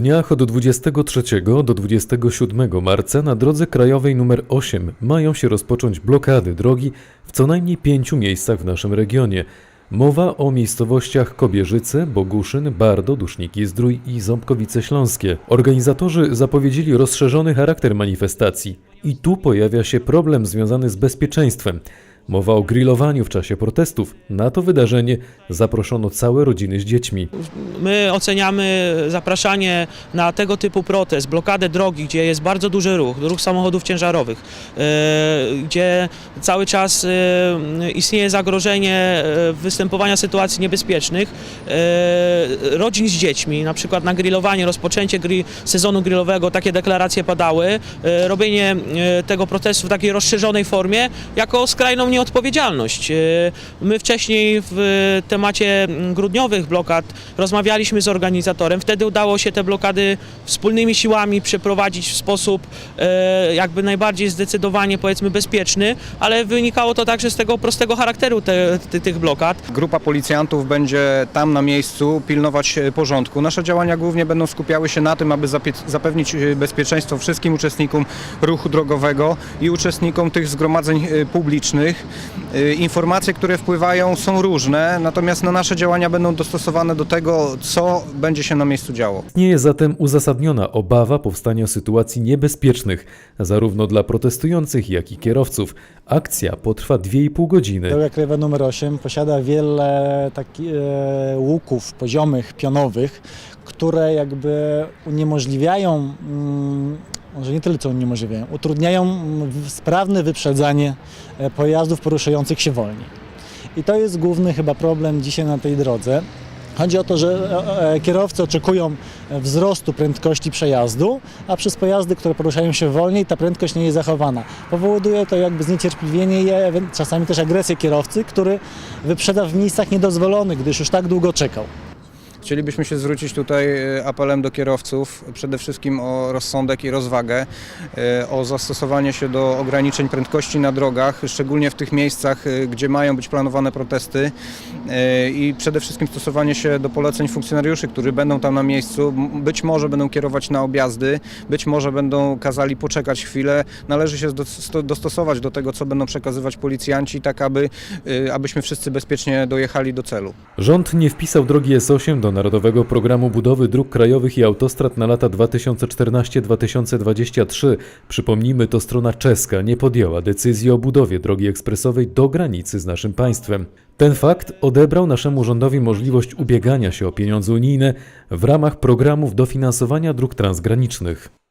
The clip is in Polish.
dniach od 23 do 27 marca na drodze krajowej nr 8 mają się rozpocząć blokady drogi w co najmniej pięciu miejscach w naszym regionie. Mowa o miejscowościach Kobierzyce, Boguszyn, Bardo, Duszniki Zdrój i Ząbkowice Śląskie. Organizatorzy zapowiedzieli rozszerzony charakter manifestacji. I tu pojawia się problem związany z bezpieczeństwem. Mowa o grillowaniu w czasie protestów. Na to wydarzenie zaproszono całe rodziny z dziećmi. My oceniamy zapraszanie na tego typu protest, blokadę drogi, gdzie jest bardzo duży ruch, ruch samochodów ciężarowych, e, gdzie cały czas e, istnieje zagrożenie e, występowania sytuacji niebezpiecznych, rodzin z dziećmi, na przykład na grillowanie, rozpoczęcie sezonu grillowego, takie deklaracje padały, robienie tego protestu w takiej rozszerzonej formie jako skrajną nieodpowiedzialność. E, My wcześniej w temacie mm, grudniowych blokad rozmawialiśmy z organizatorem. Wtedy udało się te blokady wspólnymi siłami przeprowadzić w sposób e, jakby najbardziej zdecydowanie powiedzmy bezpieczny, ale wynikało to także z tego prostego charakteru te, ty- tych blokad. Grupa policjantów będzie tam na miejscu pilnować e, porządku. Nasze działania głównie będą skupiały się na tym, aby zapewnić bezpieczeństwo wszystkim uczestnikom ruchu drogowego i uczestnikom tych zgromadzeń publicznych. E, Informacje, które wpływają są różne, natomiast no, nasze działania będą dostosowane do tego, co będzie się na miejscu działo. Istnieje zatem uzasadniona obawa powstania sytuacji niebezpiecznych, zarówno dla protestujących, jak i kierowców. Akcja potrwa 2,5 godziny. Droga krajowa nr 8 posiada wiele takich e, łuków poziomych, pionowych, które jakby uniemożliwiają, mm, może nie tyle co uniemożliwiają, utrudniają sprawne wyprzedzanie e, pojazdów poruszających się wolniej. I to jest główny chyba problem dzisiaj na tej drodze. Chodzi o to, że e, e, kierowcy oczekują wzrostu prędkości przejazdu, a przez pojazdy, które poruszają się wolniej, ta prędkość nie jest zachowana. Powoduje to jakby zniecierpliwienie i czasami też agresję kierowcy, który wyprzedza w miejscach niedozwolonych, gdyż już tak długo czekał. Chcielibyśmy się zwrócić tutaj e, apelem do kierowców, przede wszystkim o rozsądek i rozwagę, e, o zastosowanie się do ograniczeń prędkości na drogach, szczególnie w tych miejscach, e, gdzie mają być planowane protesty i przede wszystkim stosowanie się do poleceń funkcjonariuszy, którzy będą tam na miejscu. Być może będą kierować na objazdy, być może będą kazali poczekać chwilę. Należy się dostosować do tego, co będą przekazywać policjanci, tak aby, abyśmy wszyscy bezpiecznie dojechali do celu. Rząd nie wpisał drogi S8 do Narodowego Programu Budowy Dróg Krajowych i Autostrad na lata 2014-2023. Przypomnijmy, to strona czeska nie podjęła decyzji o budowie drogi ekspresowej do granicy z naszym państwem. Ten fakt odebrał naszemu rządowi możliwość ubiegania się o pieniądze unijne w ramach programów dofinansowania dróg transgranicznych.